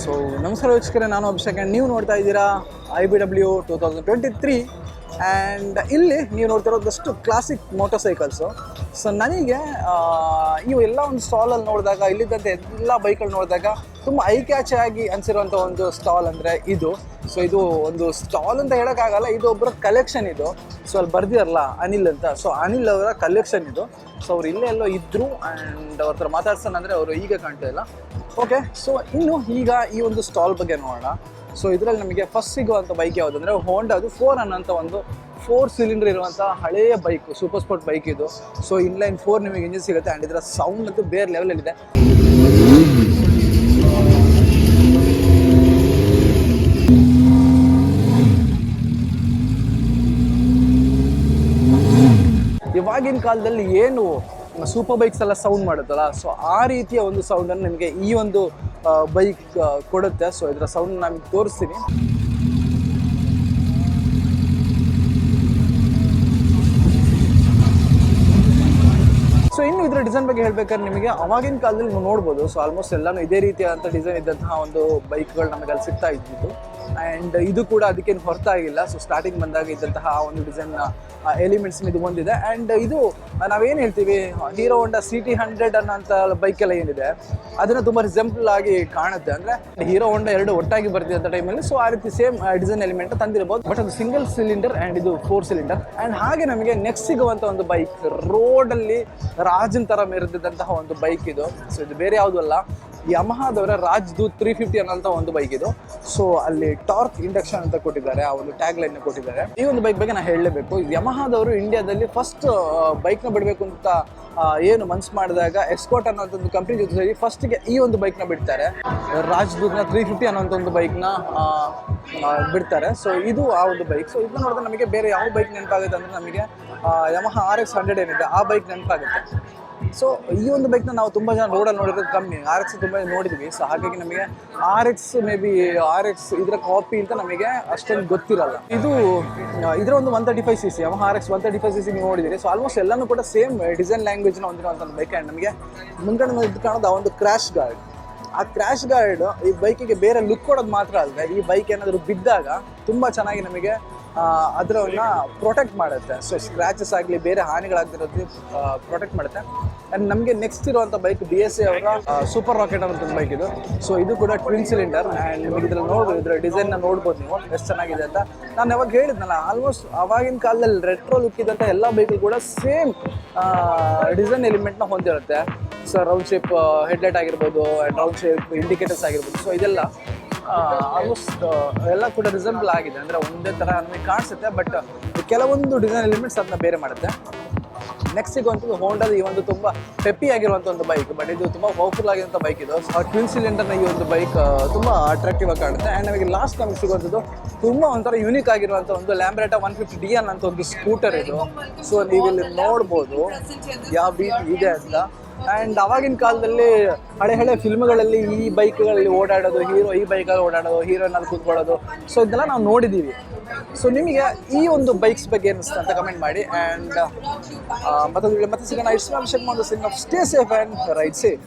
So ನಮಸ್ಕಾರ ವೀಕ್ಷಕರೇ, ನಾನು ಅಭಿಷೇಕ್ ಆ್ಯಂಡ್ ನೀವು ನೋಡ್ತಾ ಇದ್ದೀರಾ I B W two thousand twenty three and ಇಲ್ಲಿ ನೀವು ನೋಡ್ತಿರೋದಷ್ಟು ಕ್ಲಾಸಿಕ್ ಮೋಟರ್ ಸೈಕಲ್ಸು ಸೊ ನನಗೆ ಇವು ಎಲ್ಲ ಒಂದು ಸ್ಟಾಲಲ್ಲಿ ನೋಡಿದಾಗ ಇಲ್ಲಿದ್ದಂಥ ಎಲ್ಲ ಬೈಕ್ಗಳು ನೋಡಿದಾಗ ತುಂಬ ಐ ಕ್ಯಾಚ್ ಆಗಿ ಅನಿಸಿರುವಂಥ ಒಂದು ಸ್ಟಾಲ್ ಅಂದರೆ ಇದು. ಸೊ ಇದು ಒಂದು ಸ್ಟಾಲ್ ಅಂತ ಹೇಳೋಕ್ಕಾಗಲ್ಲ, ಇದು ಒಬ್ಬರ ಕಲೆಕ್ಷನ್ ಇದು. ಸೊ ಅಲ್ಲಿ ಬರ್ದಿರಲ್ಲ ಅನಿಲ್ ಅಂತ. ಸೊ ಅನಿಲ್ ಅವರ ಕಲೆಕ್ಷನ್ ಇದು. ಸೊ ಅವ್ರು ಇಲ್ಲೇ ಎಲ್ಲೋ ಇದ್ದರು ಆ್ಯಂಡ್ ಅವ್ರ ಹತ್ರ ಮಾತಾಡ್ಸೋಣ ಅಂದರೆ ಅವರು ಈಗ ಕಾಣ್ತಾ ಇಲ್ಲ. ಓಕೆ ಸೊ ಇನ್ನು ಈಗ ಈ ಒಂದು ಸ್ಟಾಲ್ ಬಗ್ಗೆ ನೋಡೋಣ. ಸೊ ಇದರಲ್ಲಿ ನಮಗೆ ಫಸ್ಟ್ ಸಿಗುವಂಥ ಬೈಕ್ ಯಾವುದು ಅಂದರೆ ಹೋಂಡಾದು ಫೋರ್ ಅನ್ನೋಂಥ ಒಂದು ಫೋರ್ ಸಿಲಿಂಡರ್ ಇರುವಂಥ ಹಳೆಯ ಬೈಕ್ ಸೂಪರ್ ಸ್ಪೋರ್ಟ್ ಬೈಕ್ ಇದು. ಸೊ ಇನ್ಲೈನ್ ಫೋರ್ ನಿಮಗೆ ಇಂಜಿನ್ ಸಿಗುತ್ತೆ ಆ್ಯಂಡ್ ಇದರ ಸೌಂಡ್ ಅಂತೂ ಬೇರೆ ಲೆವೆಲಲ್ಲಿದೆ ಇವಾಗಿನ ಕಾಲದಲ್ಲಿ ಏನು ಸೂಪರ್ ಬೈಕ್ಸ್ ಎಲ್ಲ ಸೌಂಡ್ ಮಾಡುತ್ತಲ್ಲ? ಸೊ ಆ ರೀತಿಯ ಒಂದು ಸೌಂಡನ್ನು ನಿಮಗೆ ಈ ಒಂದು ಬೈಕ್ ಕೊಡುತ್ತೆ. ಸೊ ಇದರ ಸೌಂಡ್ ನಾನು ತೋರಿಸ್ತೀನಿ. ಸೊ ಇನ್ನು ಇದರ ಡಿಸೈನ್ ಬಗ್ಗೆ ಹೇಳ್ಬೇಕಾದ್ರೆ ನಿಮಗೆ ಅವಾಗಿನ ಕಾಲದಲ್ಲಿ ನೀವು ನೋಡ್ಬೋದು. ಸೊ ಆಲ್ಮೋಸ್ಟ್ ಎಲ್ಲಾನು ಇದೇ ರೀತಿಯಾದಂಥ ಡಿಸೈನ್ ಇದ್ದಂತಹ ಒಂದು ಬೈಕ್ಗಳು ನಮಗೆ ಅಲ್ಲಿ ಸಿಗ್ತಾ ಇದ್ದಿದ್ದು. ಆ್ಯಂಡ್ ಇದು ಕೂಡ ಅದಕ್ಕೇನು ಹೊರತಾಗಿಲ್ಲ. ಸೊ ಸ್ಟಾರ್ಟಿಂಗ್ ಬಂದಾಗ ಇದ್ದಂತಹ ಒಂದು ಡಿಸೈನ್ ಎಲಿಮೆಂಟ್ಸ್ ಇದು ಬಂದಿದೆ. ಆ್ಯಂಡ್ ಇದು ನಾವೇನು ಹೇಳ್ತೀವಿ Hero Honda C T hundred ಅನ್ನೋಂಥ ಬೈಕ್ ಎಲ್ಲ ಏನಿದೆ, ಅದನ್ನು ತುಂಬ ರಿಸೆಂಪಲ್ ಆಗಿ ಕಾಣುತ್ತೆ. ಅಂದರೆ ಹೀರೋ ಹೊಂಡ ಎರಡು ಒಟ್ಟಾಗಿ ಬರ್ತಿದ್ದಂಥ ಟೈಮಲ್ಲಿ ಸೊ ಆ ರೀತಿ ಸೇಮ್ ಡಿಸೈನ್ ಎಲಿಮೆಂಟ್ ತಂದಿರಬಹುದು ಬಟ್ ಅದು ಸಿಂಗಲ್ ಸಿಲಿಂಡರ್ ಆ್ಯಂಡ್ ಇದು ಫೋರ್ ಸಿಲಿಂಡರ್ ಆ್ಯಂಡ್ ಹಾಗೆ ನಮಗೆ ನೆಕ್ಸ್ಟ್ ಸಿಗುವಂಥ ಒಂದು ಬೈಕ್ ರೋಡಲ್ಲಿ ರಾಜನ್ ತರ ಮೆರೆದಿದ್ದಂತಹ ಒಂದು ಬೈಕ್ ಇದು. ಸೊ ಇದು ಬೇರೆ ಯಾವುದೂ ಅಲ್ಲ. ಯಮಹಾದವರ ರಾಜ್ದೂತ್ ತ್ರೀ ಫಿಫ್ಟಿ ಅನ್ನೋಂಥ ಒಂದು ಬೈಕ್ ಇದು. ಸೊ ಅಲ್ಲಿ ಟಾರ್ಕ್ ಇಂಡಕ್ಷನ್ ಅಂತ ಕೊಟ್ಟಿದ್ದಾರೆ. ಆ ಒಂದು ಟ್ಯಾಗ್ ಲೈನ್ ಕೊಟ್ಟಿದ್ದಾರೆ. ಈ ಒಂದು ಬೈಕ್ ಬಗ್ಗೆ ನಾನು ಹೇಳಲೇಬೇಕು. ಯಮಹಾದವರು ಇಂಡಿಯಾದಲ್ಲಿ ಫಸ್ಟ್ ಬೈಕ್ನ ಬಿಡಬೇಕು ಅಂತ ಏನು ಮನ್ಸು ಮಾಡಿದಾಗ ಎಸ್ಕೋಟ್ ಅನ್ನೋಂಥ ಒಂದು ಕಂಪ್ನಿ ಜೊತೆ ಸೇರಿ ಫಸ್ಟಿಗೆ ಈ ಒಂದು ಬೈಕ್ನ ಬಿಡ್ತಾರೆ. ರಾಜ್ದೂರ್ನ ತ್ರೀ ಫಿಫ್ಟಿ ಅನ್ನೋಂಥ ಒಂದು ಬೈಕ್ನ ಬಿಡ್ತಾರೆ. ಸೊ ಇದು ಆ ಒಂದು ಬೈಕ್ ಸೊ ಇದನ್ನ ನೋಡಿದ್ರೆ ನಮಗೆ ಬೇರೆ ಯಾವ ಬೈಕ್ ನೆನಪಾಗುತ್ತೆ ಅಂದರೆ ನಮಗೆ ಯಮಹ ಆರ್ ಎಕ್ಸ್ ಹಂಡ್ರೆಡ್ ಏನಿದೆ, ಆ ಬೈಕ್ ನೆನಪಾಗುತ್ತೆ. ಸೊ ಈ ಒಂದು ಬೈಕ್ನ ನಾವು ತುಂಬ ಜನ ರೋಡಲ್ಲಿ ನೋಡಿರೋದು ಕಮ್ಮಿ. ಆರ್ ಎಕ್ಸ್ ತುಂಬ ನೋಡಿದ್ವಿ. ಸೊ ಹಾಗಾಗಿ ನಮಗೆ R X may be R X ಇದರ ಕಾಪಿ ಅಂತ ನಮಗೆ ಅಷ್ಟೊಂದು ಗೊತ್ತಿರಲ್ಲ. ಇದು ಇದರ ಒಂದು one thirty five C C R X one thirty five C C ನೀವು ನೋಡಿದಿರಿ ಸೊ ಆಲ್ಮೋಸ್ಟ್ ಎಲ್ಲನೂ ಕೂಡ ಸೇಮ್ ಡಿಸೈನ್ ಲ್ಯಾಂಗ್ವೇಜ್ನ ಹೊಂದಿರುವಂಥ ಒಂದು ಬೈಕ್ ಆ್ಯಂಡ್ ನಮಗೆ ಮುಂಗಡೆ ಕಾಣೋದು ಆ ಒಂದು ಕ್ರ್ಯಾಶ್ ಗಾರ್ಡ್ ಆ ಕ್ರ್ಯಾಶ್ ಗಾರ್ಡ್ ಈ ಬೈಕಿಗೆ ಬೇರೆ ಲುಕ್ ಕೊಡೋದು ಮಾತ್ರ ಅಲ್ಲದೆ ಈ ಬೈಕ್ ಏನಾದರೂ ಬಿದ್ದಾಗ ತುಂಬ ಚೆನ್ನಾಗಿ ನಮಗೆ ಅದರನ್ನ ಪ್ರೊಟೆಕ್ಟ್ ಮಾಡುತ್ತೆ. ಸೊ ಸ್ಕ್ರ್ಯಾಚಸ್ ಆಗಲಿ, ಬೇರೆ ಹಾನಿಗಳಾಗ್ದಿರೋದು ಪ್ರೊಟೆಕ್ಟ್ ಮಾಡುತ್ತೆ. ಆ್ಯಂಡ್ ನಮಗೆ ನೆಕ್ಸ್ಟ್ ಇರುವಂಥ ಬೈಕ್ ಬಿ ಎಸ್ ಸಿ ಅವರ ಸೂಪರ್ ರಾಕೆಟ್ ಅನ್ನೋದೊಂದು ಬೈಕ್ ಇದು. ಸೊ ಇದು ಕೂಡ ಟ್ವಿನ್ ಸಿಲಿಂಡರ್ ಆ್ಯಂಡ್ ನಿಮಗೆ ಇದ್ರಲ್ಲಿ ನೋಡ್ಬೋದು ಇದರ ಡಿಸೈನ್ನ ನೋಡ್ಬೋದು ನೀವು, ಎಷ್ಟು ಚೆನ್ನಾಗಿದೆ ಅಂತ. ನಾನು ಯಾವಾಗ ಹೇಳಿದ್ನಲ್ಲ ಆಲ್ಮೋಸ್ಟ್ ಅವಾಗಿನ ಕಾಲದಲ್ಲಿ ರೆಟ್ರೋ ಲುಕ್ ಇದ್ದಂಥ ಎಲ್ಲ ಬೈಕು ಕೂಡ ಸೇಮ್ ಡಿಸೈನ್ ಎಲಿಮೆಂಟ್ನ ಹೊಂದಿರುತ್ತೆ. ಸೊ ರೌಂಡ್ ಶೇಪ್ ಹೆಡ್ಲೈಟ್ ಆಗಿರ್ಬೋದು ಆ್ಯಂಡ್ ರೌಂಡ್ ಶೇಪ್ ಇಂಡಿಕೇಟರ್ಸ್ ಆಗಿರ್ಬೋದು. ಸೊ ಇದೆಲ್ಲ ಆಲ್ಮೋಸ್ಟ್ ಎಲ್ಲ ಕೂಡ ರಿಸೆಂಬಲ್ ಆಗಿದೆ. ಅಂದರೆ ಒಂದೇ ಥರ ನಮಗೆ ಕಾಣಿಸುತ್ತೆ ಬಟ್ ಕೆಲವೊಂದು ಡಿಸೈನ್ ಎಲಿಮೆಂಟ್ಸ್ ಅದನ್ನ ಬೇರೆ ಮಾಡುತ್ತೆ. ನೆಕ್ಸ್ಟ್ ಸಿಗುವಂಥದ್ದು ಹೋಂಡಾದ ಈ ಒಂದು ತುಂಬ ಪೆಪ್ಪಿ ಆಗಿರುವಂಥ ಒಂದು ಬೈಕ್ ಬಟ್ ಇದು ತುಂಬ ಪವರ್ಫುಲ್ ಆಗಿರುವಂಥ ಬೈಕ್ ಇದು. ಟ್ವಿನ್ ಸಿಲಿಂಡರ್ನ ಈ ಒಂದು ಬೈಕ್ ತುಂಬ ಅಟ್ರಾಕ್ಟಿವ್ ಆಗಿ ಕಾಣುತ್ತೆ. ಆ್ಯಂಡ್ ನಮಗೆ ಲಾಸ್ಟ್ ನಮಗೆ ಸಿಗುವಂಥದ್ದು ತುಂಬ ಒಂಥರ ಯೂನಿಕ್ ಆಗಿರುವಂಥ ಒಂದು ಲ್ಯಾಂಬ್ರೇಟಾ ಒನ್ ಫಿಫ್ಟಿ ಡಿ ಅನ್ ಅಂತ ಒಂದು ಸ್ಕೂಟರ್ ಇದು. ಸೊ ನೀವು ಇಲ್ಲಿ ನೋಡ್ಬೋದು, ಯಾವ ಬೀಟ್ ಇದೆ ಅಂತ. ಆ್ಯಂಡ್ ಅವಾಗಿನ ಕಾಲದಲ್ಲಿ ಹಳೆ ಹಳೆ ಫಿಲ್ಮ್ಗಳಲ್ಲಿ ಈ ಬೈಕ್ಗಳಲ್ಲಿ ಓಡಾಡೋದು ಹೀರೋ ಈ ಬೈಕಲ್ಲಿ ಓಡಾಡೋದು ಹೀರೋನಲ್ಲಿ ಕೂತ್ಕೊಳ್ಳೋದು ಸೊ ಇದೆಲ್ಲ ನಾವು ನೋಡಿದ್ದೀವಿ ಸೊ ನಿಮಗೆ ಈ ಒಂದು ಬೈಕ್ಸ್ ಬಗ್ಗೆ ಅನಿಸ್ತು ಅಂತ ಕಮೆಂಟ್ ಮಾಡಿ ಆ್ಯಂಡ್ ಮತ್ತೊಂದು ಮತ್ತೆ ಸಿಗೋಣ ಇಷ್ಟು ಶೆಟ್ ಒಂದು Singh stay safe and ride safe